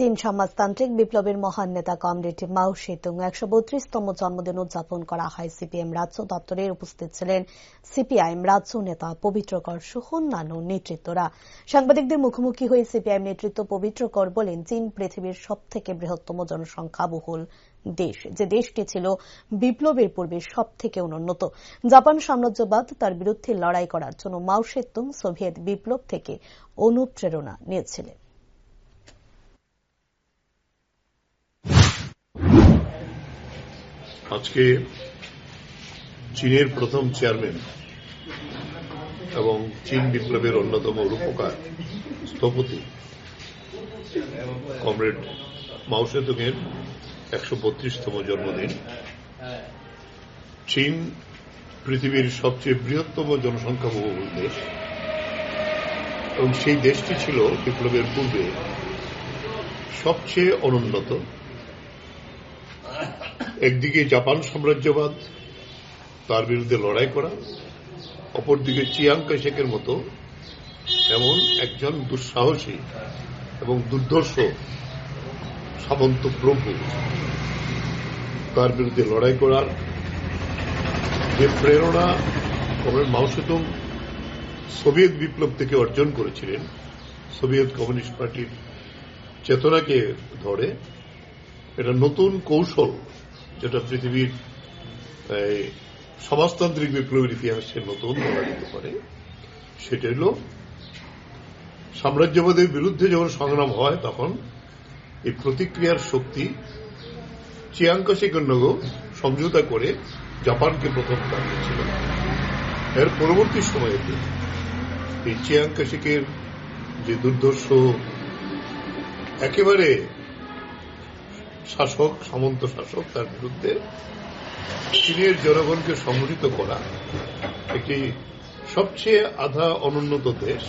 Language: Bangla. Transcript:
চীন সমাজতান্ত্রিক বিপ্লবের মহান নেতা কমরেড মাও সেতুং একশো বত্রিশতম জন্মদিন উদযাপন করা হয়। সিপিএম রাজ্য দপ্তরে উপস্থিত ছিলেন সিপিআইএম রাজ্য নেতা পবিত্রকর সহ অন্যান্য নেতৃত্বরা। সাংবাদিকদের মুখোমুখি হয়ে সিপিআইএম নেতৃত্ব পবিত্রকর বলেন, চীন পৃথিবীর সব থেকে বৃহত্তম জনসংখ্যাবহুল দেশ। যে দেশটি ছিল বিপ্লবের পূর্বে সব থেকে অনুন্নত। জাপান সাম্রাজ্যবাদ তার বিরুদ্ধে লড়াই করার জন্য মাও সেতুং সোভিয়েত বিপ্লব থেকে অনুপ্রেরণা নিয়েছিলেন। আজকে চীনের প্রথম চেয়ারম্যান এবং চীন বিপ্লবের অন্যতম রূপকার স্থপতি কমরেড মাওসেতুংয়ের একশো বত্রিশতম জন্মদিন। চীন পৃথিবীর সবচেয়ে বৃহত্তম জনসংখ্যা জনসংখ্যাবহুল দেশ। এবং সেই দেশটি ছিল বিপ্লবের পূর্বে সবচেয়ে অনুন্নত একদিকে জাপান সাম্রাজ্যবাদ, তার বিরুদ্ধে লড়াই করা, অপরদিকে চিয়াং কাইশেকের মতো এমন একজন দুঃসাহসী এবং দুর্ধর্ষ সামন্ত প্রভু তার বিরুদ্ধে লড়াই করার যে প্রেরণা কমরেড মাওসেতুং সোভিয়েত বিপ্লব থেকে অর্জন করেছিলেন, সোভিয়েত কমিউনিস্ট পার্টির চেতনাকে ধরে, এটা নতুন কৌশল যেটা পৃথিবীর সমাজতান্ত্রিক বিপ্লবের ইতিহাসে নতুন বলা যেতে পারে, সেটা হল সাম্রাজ্যবাদের বিরুদ্ধে যখন সংগ্রাম হয়, তখন এই প্রতিক্রিয়ার শক্তি চিয়াঙ্কাশিকের সমঝোতা করে জাপানকে প্রথম দাঁড়িয়েছিল এর পরবর্তী সময়েতে এই চিয়াঙ্কাশিকের যে দুর্ধর্ষ, একেবারে শাসক সামন্ত শাসক তার বিরুদ্ধে চীনের জনগণকে সংগঠিত করা একটি সবচেয়ে আধা অনুন্নত দেশ।